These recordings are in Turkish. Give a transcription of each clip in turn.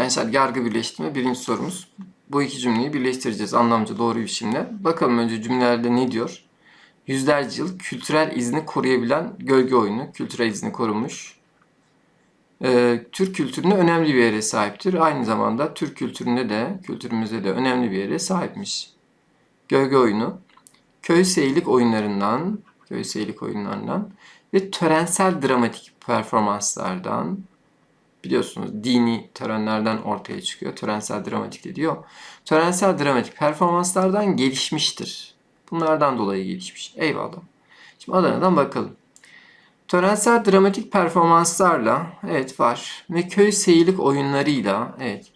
Gençler yargı birleştirme birinci sorumuz. Bu iki cümleyi birleştireceğiz anlamca doğru biçimde. Bakalım önce cümlelerde ne diyor? Yüzlerce yıl kültürel izni koruyabilen gölge oyunu. Kültürel izni korumuş. Ee, Türk kültürüne önemli bir yere sahiptir. Aynı zamanda Türk kültüründe de, kültürümüzde de önemli bir yere sahipmiş. Gölge oyunu. Köy seyirlik oyunlarından, köy seyirlik oyunlarından ve törensel dramatik performanslardan biliyorsunuz dini törenlerden ortaya çıkıyor. Törensel dramatik de diyor. Törensel dramatik performanslardan gelişmiştir. Bunlardan dolayı gelişmiş. Eyvallah. Şimdi Adana'dan bakalım. Törensel dramatik performanslarla evet var ve köy seyirlik oyunlarıyla evet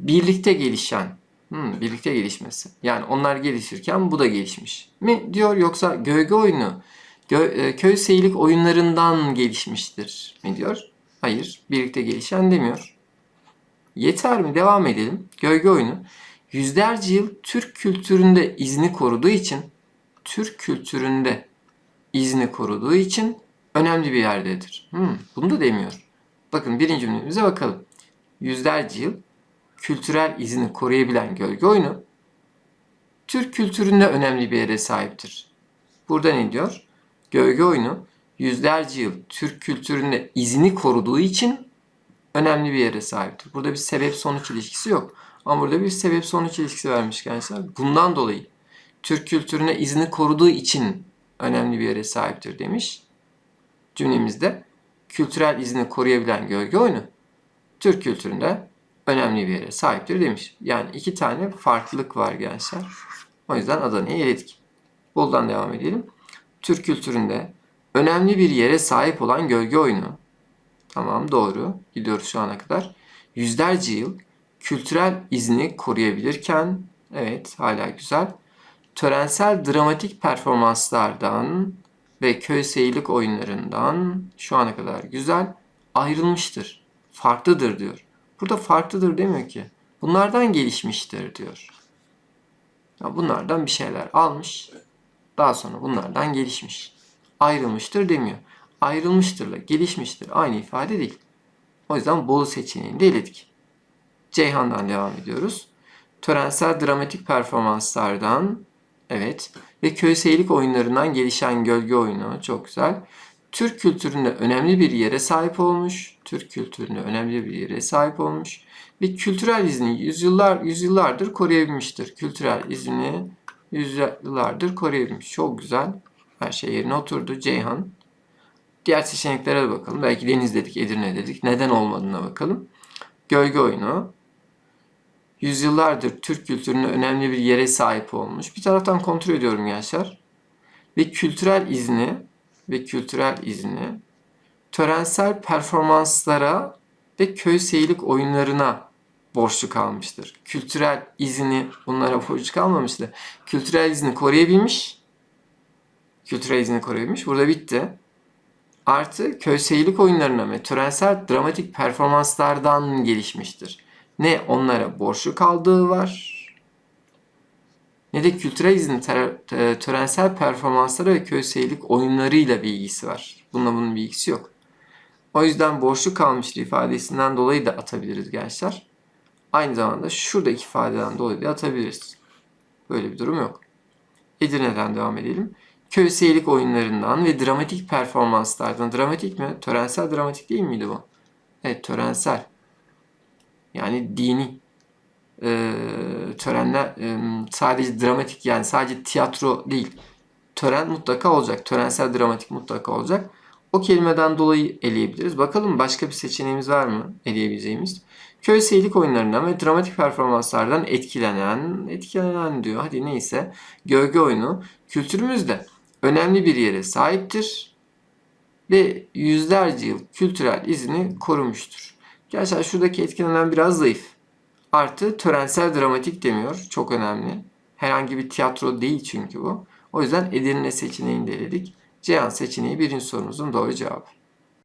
birlikte gelişen hmm, birlikte gelişmesi. Yani onlar gelişirken bu da gelişmiş mi diyor yoksa gölge oyunu gö- e, köy seyirlik oyunlarından gelişmiştir mi diyor? Hayır, birlikte gelişen demiyor. Yeter mi? Devam edelim. Gölge oyunu yüzlerce yıl Türk kültüründe izni koruduğu için Türk kültüründe izni koruduğu için önemli bir yerdedir. Hmm, bunu da demiyor. Bakın birinci cümlemize bakalım. Yüzlerce yıl kültürel izni koruyabilen gölge oyunu Türk kültüründe önemli bir yere sahiptir. Burada ne diyor? Gölge oyunu yüzlerce yıl Türk kültüründe izini koruduğu için önemli bir yere sahiptir. Burada bir sebep sonuç ilişkisi yok. Ama burada bir sebep sonuç ilişkisi vermiş gençler. Bundan dolayı Türk kültürüne izini koruduğu için önemli bir yere sahiptir demiş. Cümlemizde kültürel izini koruyabilen gölge oyunu Türk kültüründe önemli bir yere sahiptir demiş. Yani iki tane farklılık var gençler. O yüzden Adana'yı eledik. Boldan devam edelim. Türk kültüründe önemli bir yere sahip olan gölge oyunu. Tamam doğru. Gidiyoruz şu ana kadar. Yüzlerce yıl kültürel izni koruyabilirken evet hala güzel. Törensel dramatik performanslardan ve köy seyirlik oyunlarından şu ana kadar güzel ayrılmıştır. Farklıdır diyor. Burada farklıdır demiyor ki. Bunlardan gelişmiştir diyor. Ya bunlardan bir şeyler almış. Daha sonra bunlardan gelişmiş ayrılmıştır demiyor. Ayrılmıştırla gelişmiştir aynı ifade değil. O yüzden Bolu seçeneğini de eledik. Ceyhan'dan devam ediyoruz. Törensel dramatik performanslardan evet ve köy seyirlik oyunlarından gelişen gölge oyunu çok güzel. Türk kültüründe önemli bir yere sahip olmuş. Türk kültüründe önemli bir yere sahip olmuş. Ve kültürel izni yüzyıllar yüzyıllardır koruyabilmiştir. Kültürel izni yüzyıllardır koruyabilmiş. Çok güzel. Her şey yerine oturdu. Ceyhan. Diğer seçeneklere de bakalım. Belki Deniz dedik, Edirne dedik. Neden olmadığına bakalım. Gölge oyunu. Yüzyıllardır Türk kültürünün önemli bir yere sahip olmuş. Bir taraftan kontrol ediyorum gençler. Ve kültürel izni ve kültürel izni törensel performanslara ve köy seyirlik oyunlarına borçlu kalmıştır. Kültürel izni bunlara borçlu kalmamıştır. Kültürel izni koruyabilmiş kültürel izni koruyabilmiş. Burada bitti. Artı köy seyirlik oyunlarına ve törensel dramatik performanslardan gelişmiştir. Ne onlara borçlu kaldığı var ne de kültürel iznin törensel performansları ve köy seyirlik oyunlarıyla bir ilgisi var. Bununla bunun bir ilgisi yok. O yüzden borçlu kalmıştır ifadesinden dolayı da atabiliriz gençler. Aynı zamanda şuradaki ifadeden dolayı da atabiliriz. Böyle bir durum yok. Edirne'den devam edelim köy seyirlik oyunlarından ve dramatik performanslardan. Dramatik mi? Törensel dramatik değil miydi bu? Evet törensel. Yani dini e, törenler e, sadece dramatik yani sadece tiyatro değil. Tören mutlaka olacak. Törensel dramatik mutlaka olacak. O kelimeden dolayı eleyebiliriz. Bakalım başka bir seçeneğimiz var mı eleyebileceğimiz? Köy seyirlik oyunlarından ve dramatik performanslardan etkilenen, etkilenen diyor. Hadi neyse. Gölge oyunu kültürümüzde önemli bir yere sahiptir ve yüzlerce yıl kültürel izini korumuştur. Gerçekten şuradaki etkilenen biraz zayıf. Artı törensel dramatik demiyor. Çok önemli. Herhangi bir tiyatro değil çünkü bu. O yüzden Edirne seçeneğini de eledik. Ceyhan seçeneği birinci sorumuzun doğru cevabı.